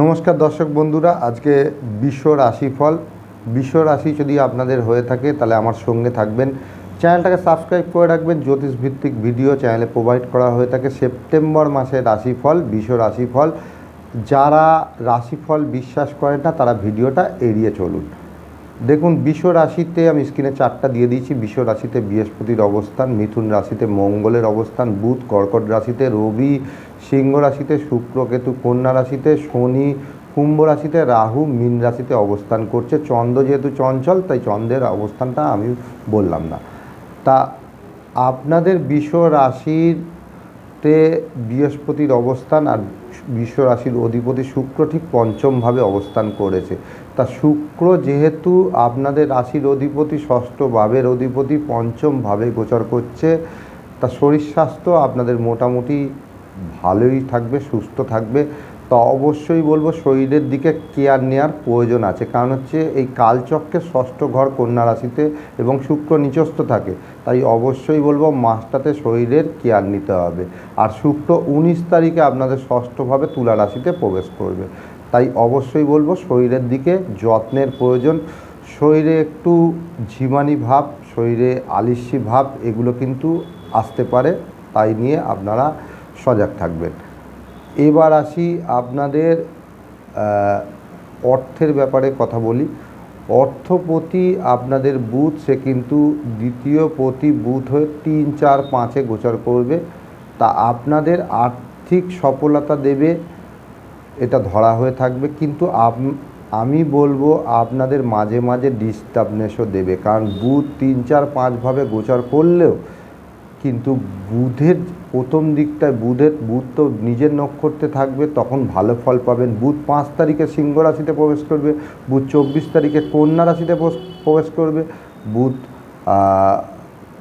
নমস্কার দর্শক বন্ধুরা, আজকে বিশ্ব রাশিফল। বিশ্ব রাশি যদি আপনাদের হয়ে থাকে, তাহলে আমার সঙ্গে থাকবেন। চ্যানেলটাকে সাবস্ক্রাইব করে রাখবেন। জ্যোতিষ ভিত্তিক ভিডিও চ্যানেলে প্রোভাইড করা হয়ে থাকে সেপ্টেম্বর মাসে রাশিফল, বিশ্ব রাশিফল। যারা রাশিফল বিশ্বাস করেন না, তারা ভিডিওটা এড়িয়ে চলুন। দেখুন, বিশ্ব রাশিতে আমি স্ক্রিনে চারটা দিয়ে দিয়েছি। বিশ্ব রাশিতে বৃহস্পতির অবস্থান, মিথুন রাশিতে মঙ্গলের অবস্থান, বুধ কর্কট রাশিতে রবি, সিংহ রাশিতে শুক্র কেতু, কন্যা রাশিতে শনি, কুম্ভ রাশিতে রাহু, মীন রাশিতে অবস্থান করছে। চন্দ্র যেহেতু চঞ্চল, তাই চন্দ্রের অবস্থানটা আমি বললাম না। তা আপনাদের বিশ্ব রাশিতে বৃহস্পতির অবস্থান আর বিশ্ব রাশির অধিপতি শুক্র ঠিক পঞ্চমভাবে অবস্থান করেছে। তা শুক্র যেহেতু আপনাদের রাশির অধিপতি ষষ্ঠ ভাবের অধিপতি পঞ্চমভাবে গোচর করছে। তা শরীর স্বাস্থ্য আপনাদের মোটামুটি ভালোই থাকবে, সুস্থ থাকবে। তা অবশ্যই বলব শরীরের দিকে কেয়ার নেওয়ার প্রয়োজন আছে। কারণ হচ্ছে এই কালচক্রের ষষ্ঠ ঘর কন্যা রাশিতে এবং শুক্র নিচস্থ থাকে। তাই অবশ্যই বলব মাসটাতে শরীরের কেয়ার নিতে হবে। আর শুক্র উনিশ তারিখে আপনাদের ষষ্ঠভাবে তুলা রাশিতে প্রবেশ করবে। তাই অবশ্যই বলব শরীরের দিকে যত্নের প্রয়োজন। শরীরে একটু ঝিমানি ভাব, শরীরে আলিস্যি ভাব, এগুলো কিন্তু আসতে পারে। তাই নিয়ে আপনারা সজাগ থাকবেন। এবার আসি আপনাদের অর্থের ব্যাপারে কথা বলি। অর্থপতি আপনাদের বুথ, সে কিন্তু দ্বিতীয় প্রতি বুথ হয়ে তিন, চার, পাঁচে গোচর করবে। তা আপনাদের আর্থিক সফলতা দেবে, এটা ধরা হয়ে থাকবে। কিন্তু আমি বলব আপনাদের মাঝে মাঝে ডিস্টার্বনেসও দেবে। কারণ বুথ তিন, চার পাঁচভাবে গোচর করলেও কিন্তু বুধের প্রথম দিকটায় বুধের, বুধ তো নিজের নক্ষত্রে থাকবে, তখন ভালো ফল পাবেন। বুধ পাঁচ তারিখে সিংহ রাশিতে প্রবেশ করবে, বুধ চব্বিশ তারিখে কন্যা রাশিতে প্রবেশ- করবে, বুধ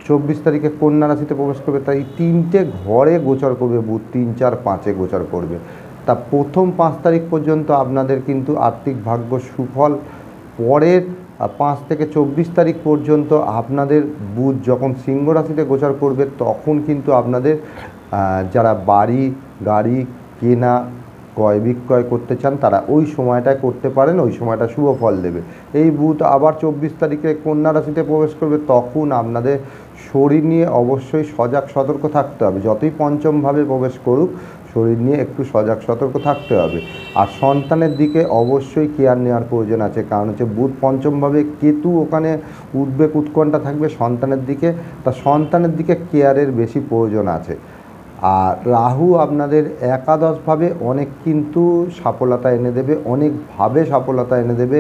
চব্বিশ তারিখে কন্যা রাশিতে প্রবেশ করবে, তাই তিনটে ঘরে গোচর করবে বুধ, তিন, চার, পাঁচে গোচর করবে। তা প্রথম পাঁচ তারিখ পর্যন্ত আপনাদের কিন্তু আর্থিক ভাগ্য সুফল, পরের পাঁচ থেকে চব্বিশ তারিখ পর্যন্ত আপনাদের বুধ যখন সিংহ রাশিতে গোচর করবে, তখন কিন্তু আপনাদের যারা বাড়ি, গাড়ি, কেনা, ক্রয় বিক্রয় করতে চান, তারা ওই সময়টায় করতে পারেন, ওই সময়টা শুভ ফল দেবে। এই বুধ আবার চব্বিশ তারিখে কন্যা রাশিতে প্রবেশ করবে, তখন আপনাদের শরীর নিয়ে অবশ্যই সজাগ সতর্ক থাকতে হবে। যতই পঞ্চমভাবে প্রবেশ করুক শরীর নিয়ে একটু সজাগ, সতর্ক থাকতে হবে। আর সন্তানের দিকে অবশ্যই কেয়ার নেওয়ার প্রয়োজন আছে, কারণ হচ্ছে বুধ পঞ্চমভাবে কেতু ওখানে উদ্বেগ, উৎকণ্ঠা থাকবে সন্তানের দিকে। তা সন্তানের দিকে কেয়ারের বেশি প্রয়োজন আছে। আর রাহু আপনাদের একাদশভাবে অনেক কিন্তু সফলতা এনে দেবে, অনেকভাবে সফলতা এনে দেবে।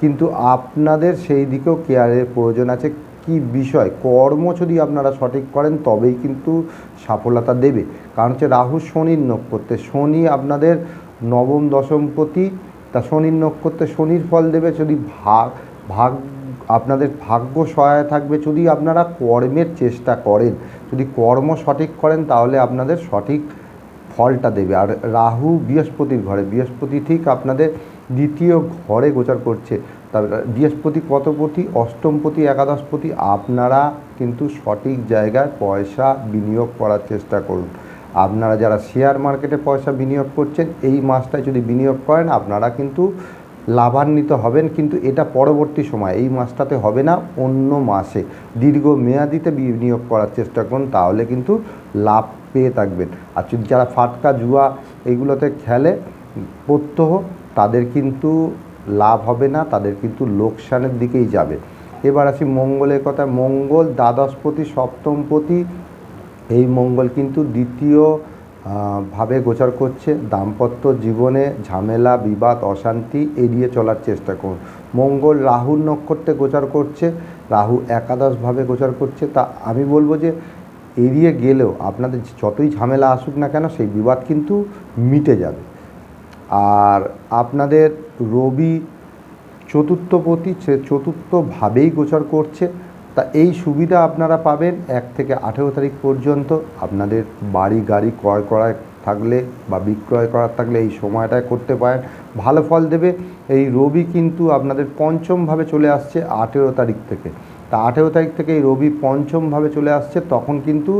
কিন্তু আপনাদের সেই দিকেও কেয়ারের প্রয়োজন আছে। কি বিষয়? কর্ম যদি আপনারা সঠিক করেন, তবেই কিন্তু সফলতা দেবে। কারণ হচ্ছে রাহু শনির নক্ষত্রে। শনি আপনাদের নবম দশমপতি তা শনির নক্ষত্রে শনির ফল দেবে যদি ভাগ ভাগ, আপনাদের ভাগ্য সহায় থাকবে যদি আপনারা কর্মের চেষ্টা করেন। যদি কর্ম সঠিক করেন, তাহলে আপনাদের সঠিক ফলটা দেবে। আর রাহু বৃহস্পতির ঘরে। বৃহস্পতি ঠিক আপনাদের দ্বিতীয় ঘরে গোচর করছে। তবে বৃহস্পতি কতপতি, অষ্টমপতি, একাদশপতি, আপনারা কিন্তু সঠিক জায়গায় পয়সা বিনিয়োগ করার চেষ্টা করুন। আপনারা যারা শেয়ার মার্কেটে পয়সা বিনিয়োগ করছেন, এই মাসটায় যদি বিনিয়োগ করেন, আপনারা কিন্তু লাভান্বিত হবেন, কিন্তু এটা পরবর্তী সময়, এই মাসটাতে হবে না, অন্য মাসে। দীর্ঘ মেয়াদিতে বিনিয়োগ করার চেষ্টা করুন, তাহলে কিন্তু লাভ পেয়ে থাকবেন। আর যদি যারা ফাটকা জুয়া এইগুলোতে খেলে প্রত্যহ, তাদের কিন্তু লাভ হবে না, তাদের কিন্তু লোকসানের দিকেই যাবে। এবার আসি মঙ্গলের কথা। মঙ্গল দ্বাদশপতি, সপ্তমপতি, এই মঙ্গল কিন্তু দ্বিতীয় ভাবে গোচর করছে। দাম্পত্য জীবনে ঝামেলা, বিবাদ, অশান্তি এড়িয়ে চলার চেষ্টা করুন। মঙ্গল রাহুর নক্ষত্রে গোচর করছে। রাহু একাদশভাবে গোচর করছে। তা আমি বলব যে, এড়িয়ে গেলেও আপনাদের যতই ঝামেলা আসুক না কেন, সেই বিবাদ কিন্তু মিটে যাবে। আর আপনাদের রবি চতুর্থপতি সে চতুর্থভাবেই গোচর করছে। তা এই সুবিধা আপনারা পাবেন এক থেকে আঠেরো তারিখ পর্যন্ত। আপনাদের বাড়ি গাড়ি ক্রয় করার থাকলে বা বিক্রয় করার থাকলে এই সময়টায় করতে পারেন। ভালো ফল দেবে। এই রবি কিন্তু আপনাদের পঞ্চমভাবে চলে আসছে আঠেরো তারিখ থেকে। তা আঠেরো তারিখ থেকে এই রবি পঞ্চমভাবে চলে আসছে, তখন কিন্তু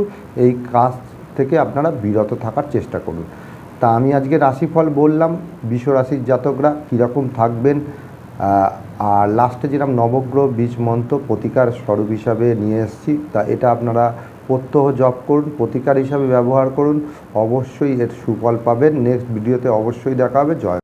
এই কাজ থেকে আপনারা বিরত থাকার চেষ্টা করুন। তা আমি আজকে রাশিফল বললাম রাশির জাতকরা কীরকম থাকবেন আর লাস্টে যেরকম নবগ্রহ বীজ মন্ত্র প্রতিকার স্বরূপ হিসাবে নিয়ে এসেছি, তা এটা আপনারা প্রত্যহ জপ করুন, প্রতিকার হিসাবে ব্যবহার করুন, অবশ্যই এর সুফল পাবেন নেক্সট ভিডিওতে অবশ্যই দেখা হবে, জয়